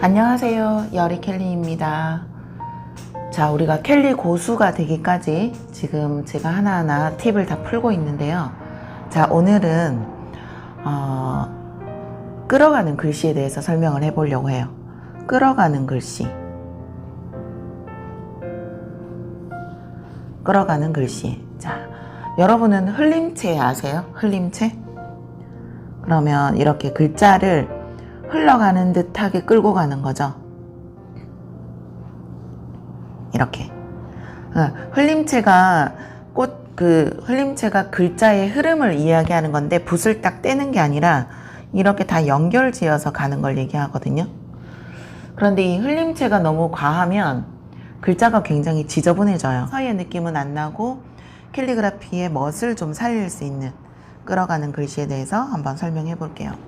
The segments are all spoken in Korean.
안녕하세요. 여리 켈리입니다. 자, 우리가 켈리 고수가 되기까지 지금 제가 하나하나 팁을 다 풀고 있는데요. 자, 오늘은, 어, 끌어가는 글씨에 대해서 설명을 해 보려고 해요. 끌어가는 글씨. 끌어가는 글씨. 자, 여러분은 흘림체 아세요? 흘림체? 그러면 이렇게 글자를 흘러가는 듯하게 끌고 가는 거죠. 이렇게. 어, 흘림체가 꽃, 그, 흘림체가 글자의 흐름을 이야기하는 건데, 붓을 딱 떼는 게 아니라, 이렇게 다 연결 지어서 가는 걸 얘기하거든요. 그런데 이 흘림체가 너무 과하면, 글자가 굉장히 지저분해져요. 서의 느낌은 안 나고, 캘리그라피의 멋을 좀 살릴 수 있는, 끌어가는 글씨에 대해서 한번 설명해 볼게요.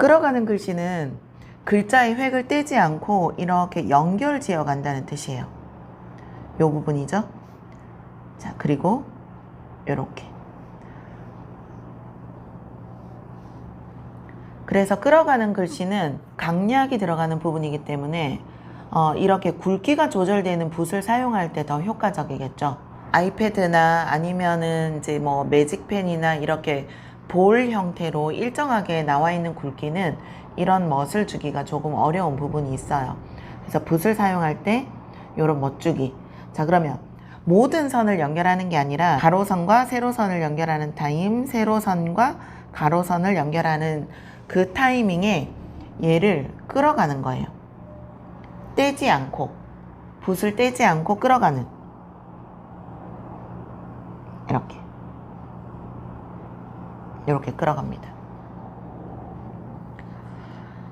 끌어가는 글씨는 글자의 획을 떼지 않고 이렇게 연결 지어 간다는 뜻이에요. 요 부분이죠. 자, 그리고 요렇게. 그래서 끌어가는 글씨는 강약이 들어가는 부분이기 때문에 어, 이렇게 굵기가 조절되는 붓을 사용할 때 더 효과적이겠죠. 아이패드나 아니면은 이제 뭐 매직펜이나 이렇게 볼 형태로 일정하게 나와 있는 굵기는 이런 멋을 주기가 조금 어려운 부분이 있어요. 그래서 붓을 사용할 때 이런 멋주기. 자, 그러면 모든 선을 연결하는 게 아니라 가로선과 세로선을 연결하는 타임, 세로선과 가로선을 연결하는 그 타이밍에 얘를 끌어가는 거예요. 떼지 않고, 붓을 떼지 않고 끌어가는. 이렇게. 이렇게 끌어갑니다.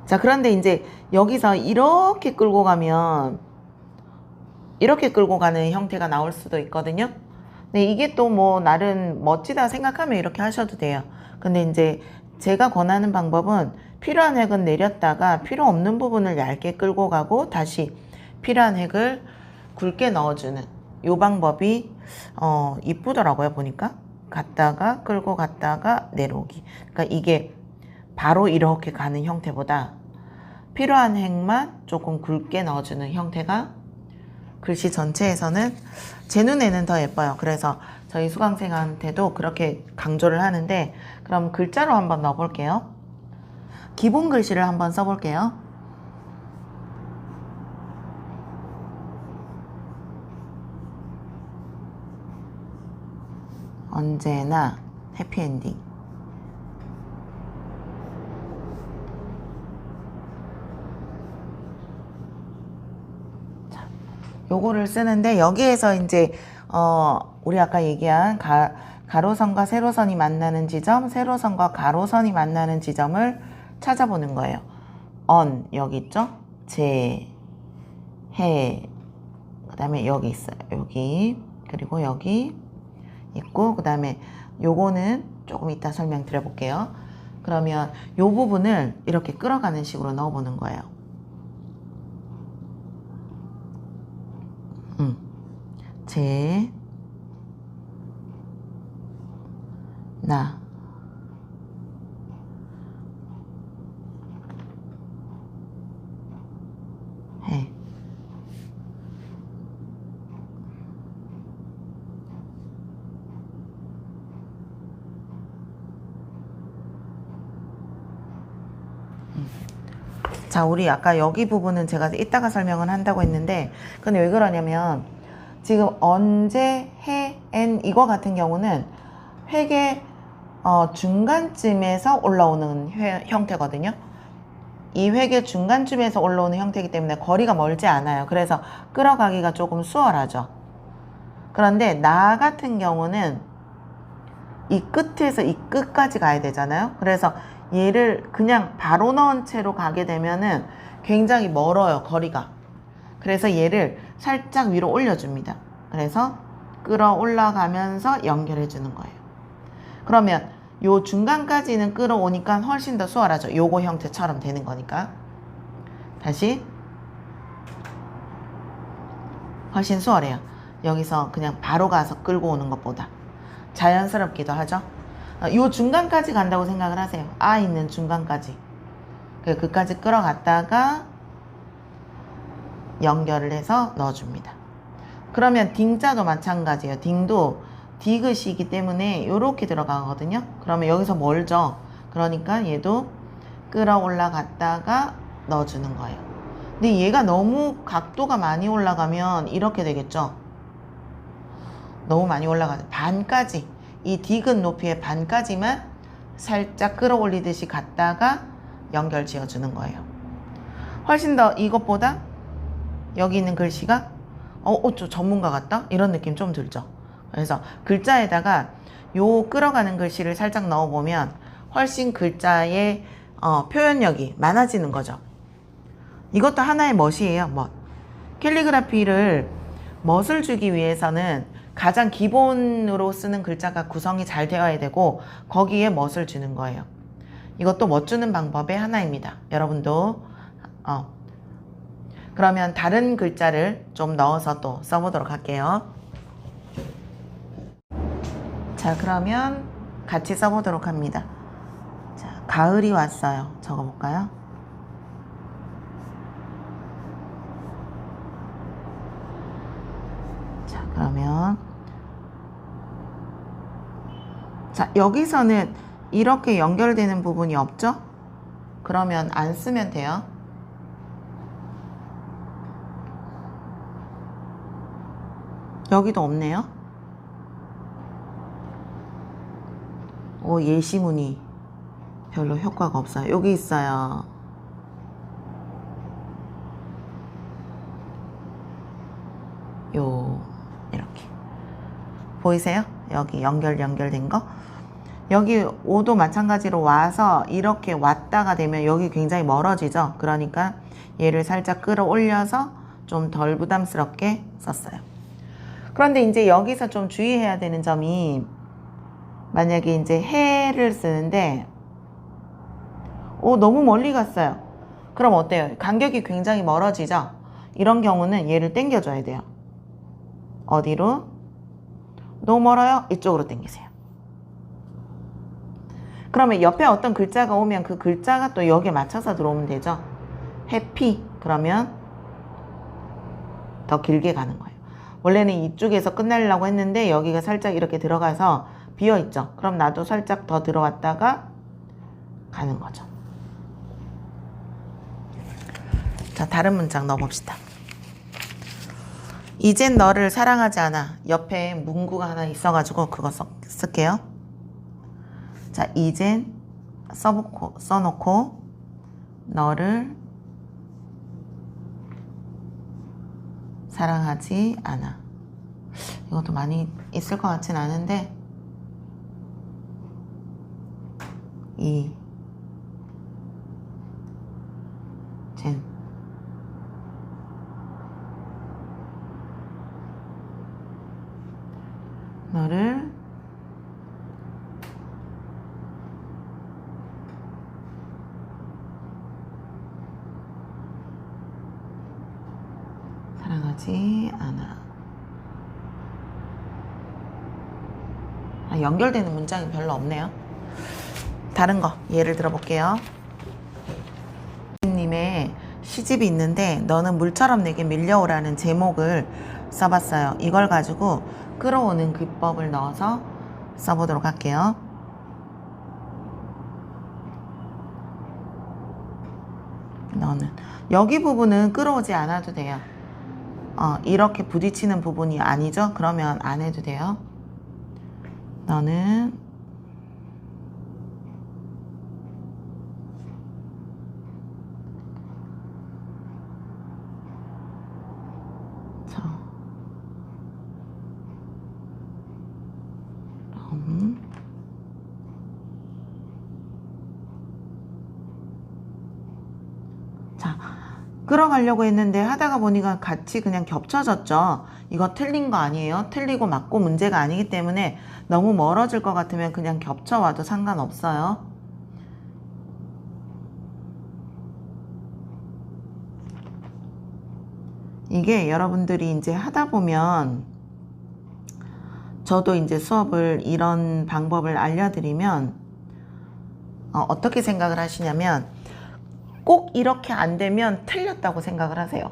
자, 그런데 이제 여기서 이렇게 끌고 가면 이렇게 끌고 가는 형태가 나올 수도 있거든요. 근데 이게 또 뭐 나름 멋지다 생각하면 이렇게 하셔도 돼요. 근데 이제 제가 권하는 방법은 필요한 획은 내렸다가 필요 없는 부분을 얇게 끌고 가고 다시 필요한 획을 굵게 넣어주는 요 방법이 어 이쁘더라고요 보니까 갔다가 끌고 갔다가 내려오기. 그러니까 이게 바로 이렇게 가는 형태보다 필요한 획만 조금 굵게 넣어주는 형태가 글씨 전체에서는 제 눈에는 더 예뻐요. 그래서 저희 수강생한테도 그렇게 강조를 하는데 그럼 글자로 한번 넣어볼게요. 기본 글씨를 한번 써볼게요. 언제나 해피엔딩. 자, 요거를 쓰는데 여기에서 이제 어 우리 아까 얘기한 가, 가로선과 세로선이 만나는 지점, 세로선과 가로선이 만나는 지점을 찾아보는 거예요. 언 여기 있죠? 제, 해, 그 다음에 여기 있어요. 여기 그리고 여기 있고 그 다음에 요거는 조금 이따 설명드려 볼게요. 그러면 요 부분을 이렇게 끌어가는 식으로 넣어보는 거예요. 음. 제, 나, 자, 우리 아까 여기 부분은 제가 이따가 설명을 한다고 했는데, 근데 왜 그러냐면, 지금 언제, 해, 엔, 이거 같은 경우는 회계 어, 중간쯤에서 올라오는 회- 형태거든요. 이 회계 중간쯤에서 올라오는 형태이기 때문에 거리가 멀지 않아요. 그래서 끌어가기가 조금 수월하죠. 그런데 나 같은 경우는 이 끝에서 이 끝까지 가야 되잖아요. 그래서 얘를 그냥 바로 넣은 채로 가게 되면은 굉장히 멀어요, 거리가. 그래서 얘를 살짝 위로 올려줍니다. 그래서 끌어 올라가면서 연결해 주는 거예요. 그러면 요 중간까지는 끌어오니까 훨씬 더 수월하죠. 요거 형태처럼 되는 거니까. 다시. 훨씬 수월해요. 여기서 그냥 바로 가서 끌고 오는 것보다. 자연스럽기도 하죠. 어, 요 중간까지 간다고 생각을 하세요. 아 있는 중간까지. 그 끝까지 끌어갔다가 연결을 해서 넣어줍니다. 그러면 딩자도 마찬가지예요. 딩도 디귿이기 때문에 이렇게 들어가거든요. 그러면 여기서 멀죠. 그러니까 얘도 끌어 올라갔다가 넣어주는 거예요. 근데 얘가 너무 각도가 많이 올라가면 이렇게 되겠죠. 너무 많이 올라가죠. 반까지 이 디귿 높이의 반까지만 살짝 끌어올리듯이 갔다가 연결 지어주는 거예요. 훨씬 더 이것보다 여기 있는 글씨가 어, 어, 저 전문가 같다? 이런 느낌 좀 들죠. 그래서 글자에다가 요 끌어가는 글씨를 살짝 넣어보면 훨씬 글자의 어, 표현력이 많아지는 거죠. 이것도 하나의 멋이에요, 멋. 캘리그라피를 멋을 주기 위해서는 가장 기본으로 쓰는 글자가 구성이 잘 되어야 되고 거기에 멋을 주는 거예요. 이것도 멋 주는 방법의 하나입니다. 여러분도 어. 그러면 다른 글자를 좀 넣어서 또 써보도록 할게요. 자, 그러면 같이 써보도록 합니다. 자, 가을이 왔어요. 적어볼까요? 자, 그러면 자, 여기서는 이렇게 연결되는 부분이 없죠? 그러면 안 쓰면 돼요. 여기도 없네요. 오, 예시문이 별로 효과가 없어요. 여기 있어요. 요, 이렇게. 보이세요? 여기 연결, 연결된 거. 여기 오도 마찬가지로 와서 이렇게 왔다가 되면 여기 굉장히 멀어지죠. 그러니까 얘를 살짝 끌어올려서 좀 덜 부담스럽게 썼어요. 그런데 이제 여기서 좀 주의해야 되는 점이 만약에 이제 해를 쓰는데 오 너무 멀리 갔어요. 그럼 어때요? 간격이 굉장히 멀어지죠? 이런 경우는 얘를 당겨줘야 돼요. 어디로? 너무 멀어요? 이쪽으로 당기세요. 그러면 옆에 어떤 글자가 오면 그 글자가 또 여기에 맞춰서 들어오면 되죠. 해피 그러면 더 길게 가는 거예요. 원래는 이쪽에서 끝내려고 했는데 여기가 살짝 이렇게 들어가서 비어 있죠. 그럼 나도 살짝 더 들어왔다가 가는 거죠. 자, 다른 문장 넣어봅시다. 이젠 너를 사랑하지 않아. 옆에 문구가 하나 있어가지고 그거 써, 쓸게요. 자, 이젠 써놓고, 써놓고 너를 사랑하지 않아. 이것도 많이 있을 것 같진 않은데 이 젠. 너를 사랑하지 않아. 아, 연결되는 문장이 별로 없네요. 다른 거 예를 들어볼게요. 님의 시집이 있는데 너는 물처럼 내게 밀려오라는 제목을 써봤어요. 이걸 가지고 끌어오는 기법을 넣어서 써보도록 할게요. 너는 여기 부분은 끌어오지 않아도 돼요. 어, 이렇게 부딪히는 부분이 아니죠? 그러면 안 해도 돼요. 너는 저 음. 자, 끌어가려고 했는데 하다가 보니까 같이 그냥 겹쳐졌죠. 이거 틀린 거 아니에요. 틀리고 맞고 문제가 아니기 때문에 너무 멀어질 것 같으면 그냥 겹쳐와도 상관없어요. 이게 여러분들이 이제 하다 보면 저도 이제 수업을 이런 방법을 알려드리면 어, 어떻게 생각을 하시냐면 꼭 이렇게 안 되면 틀렸다고 생각을 하세요.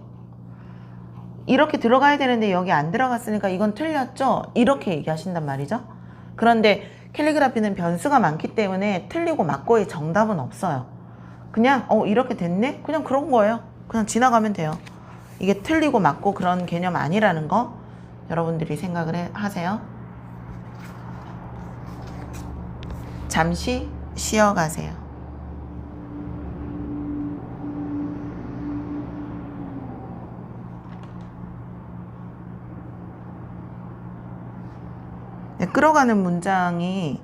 이렇게 들어가야 되는데 여기 안 들어갔으니까 이건 틀렸죠? 이렇게 얘기하신단 말이죠. 그런데 캘리그라피는 변수가 많기 때문에 틀리고 맞고의 정답은 없어요. 그냥 어 이렇게 됐네? 그냥 그런 거예요. 그냥 지나가면 돼요. 이게 틀리고 맞고 그런 개념 아니라는 거 여러분들이 생각을 해- 하세요. 잠시 쉬어가세요. 네, 끌어가는 문장이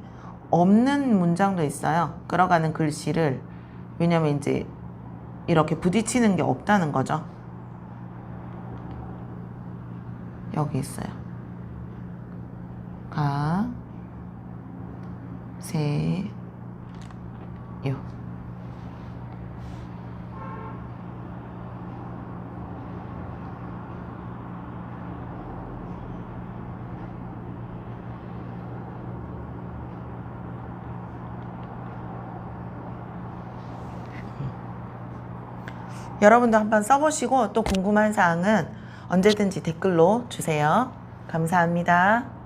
없는 문장도 있어요. 끌어가는 글씨를 왜냐면 이제 이렇게 부딪히는 게 없다는 거죠. 여기 있어요. 가, 세, 요. 여러분도 한번 써보시고 또 궁금한 사항은 언제든지 댓글로 주세요. 감사합니다.